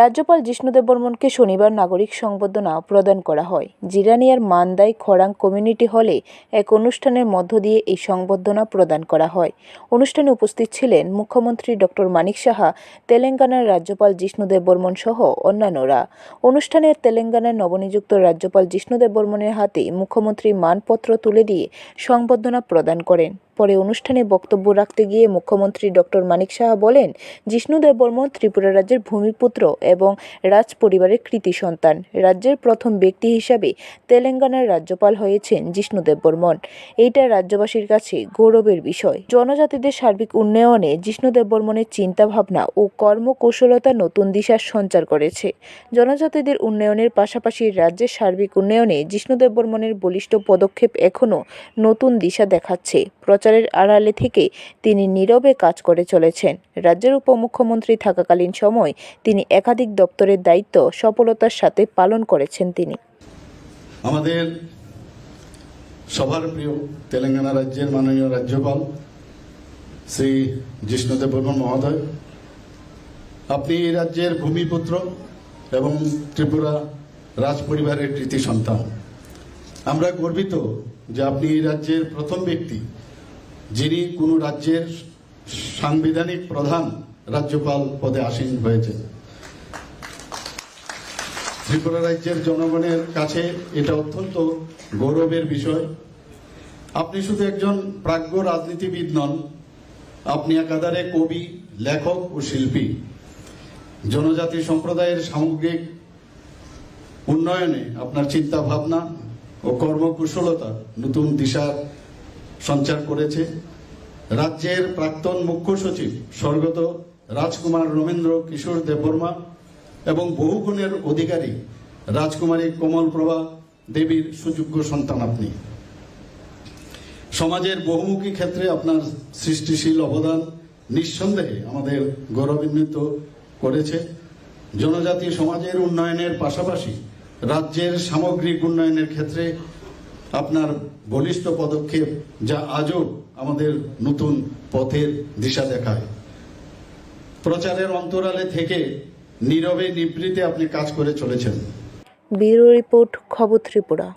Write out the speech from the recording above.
রাজ্যপাল জিষ্ণুদেব বর্মনকে শনিবার নাগরিক সংবর্ধনা প্রদান করা হয়। জিরানিয়ার মান্দাই খরাং কমিউনিটি হলে এক অনুষ্ঠানের মধ্য দিয়ে এই সংবর্ধনা প্রদান করা হয়। অনুষ্ঠানে উপস্থিত ছিলেন মুখ্যমন্ত্রী ডক্টর মানিক সাহা, তেলেঙ্গানার রাজ্যপাল জিষ্ণুদেব বর্মন সহ অন্যান্যরা। অনুষ্ঠানে তেলেঙ্গানার নবনিযুক্ত রাজ্যপাল জিষ্ণুদেব বর্মনের হাতে মুখ্যমন্ত্রী মানপত্র তুলে দিয়ে সংবর্ধনা প্রদান করেন। পরে অনুষ্ঠানে বক্তব্য রাখতে গিয়ে মুখ্যমন্ত্রী ডক্টর মানিক সাহা বলেন জিষ্ণু দেববর্মন ত্রিপুরা রাজ্যের ভূমিপুত্র এবং রাজ পরিবারের কৃতি সন্তান। রাজ্যের প্রথম ব্যক্তি হিসাবে তেলেঙ্গানার রাজ্যপাল হয়েছেন জিষ্ণু দেববর্মন এইটা রাজ্যবাসীর কাছে গৌরবের বিষয়। জনজাতিদের সার্বিক উন্নয়নে জিষ্ণুদেব বর্মনের চিন্তাভাবনা ও কর্মকৌশলতা নতুন দিশার সঞ্চার করেছে। জনজাতিদের উন্নয়নের পাশাপাশি রাজ্যের সার্বিক উন্নয়নে জিষ্ণু দেববর্মনের বলিষ্ঠ পদক্ষেপ এখনও নতুন দিশা দেখাচ্ছে। প্রচারের আড়ালে থেকে তিনি নীরবে কাজ করে চলেছেন। রাজ্যের উপমুখ্যমন্ত্রী থাকাকালীন সময় তিনি একাধিক দপ্তরের দায়িত্ব সফলতার সাথে পালন করেছেন তিনি। আমাদের সবার প্রিয় তেলেঙ্গানা রাজ্যের মাননীয় রাজ্যপাল শ্রী জিষ্ণুদেব বর্মন মহোদয়, আপনি এই রাজ্যের ভূমিপুত্র এবং ত্রিপুরা রাজ পরিবারের কৃতি সন্তান। আমরা গর্বিত যে আপনি এই রাজ্যের প্রথম ব্যক্তি যিনি কোনো রাজ্যের সাংবিধানিক প্রধান রাজ্যপাল পদে আসীন হয়েছেন। ত্রিপুরা রাজ্যের জনগণের কাছে এটা অত্যন্ত গৌরবের বিষয়। আপনি শুধু একজন প্রাজ্ঞ রাজনীতিবিদ নন, আপনি একাধারে কবি, লেখক ও শিল্পী। জনজাতি সম্প্রদায়ের সামগ্রিক উন্নয়নে আপনার চিন্তা ভাবনা ও কর্মকুশলতা নতুন দিশার সঞ্চার করেছে। রাজ্যের প্রাক্তন মুখ্য সচিব স্বর্গত রাজকুমার রবীন্দ্র কিশোর দেববর্মা এবং বহু গুণের অধিকারী রাজকুমারী কমলপ্রভা দেবীর সুযোগ্য সন্তান আপনি। সমাজের বহুমুখী ক্ষেত্রে আপনার সৃষ্টিশীল অবদান নিঃসন্দেহে আমাদের গৌরবান্বিত করেছে। জনজাতি সমাজের উন্নয়নের পাশাপাশি রাজ্যের সামগ্রিক উন্নয়নের ক্ষেত্রে আপনার বলিষ্ঠ পদক্ষেপ যা আজও আমাদের নতুন পথের দিশা দেখায়। প্রচারের অন্তরালে থেকে নীরবে নিবৃতে আপনি কাজ করে চলেছেন। ব্যুরো রিপোর্ট, খবর ত্রিপুরা।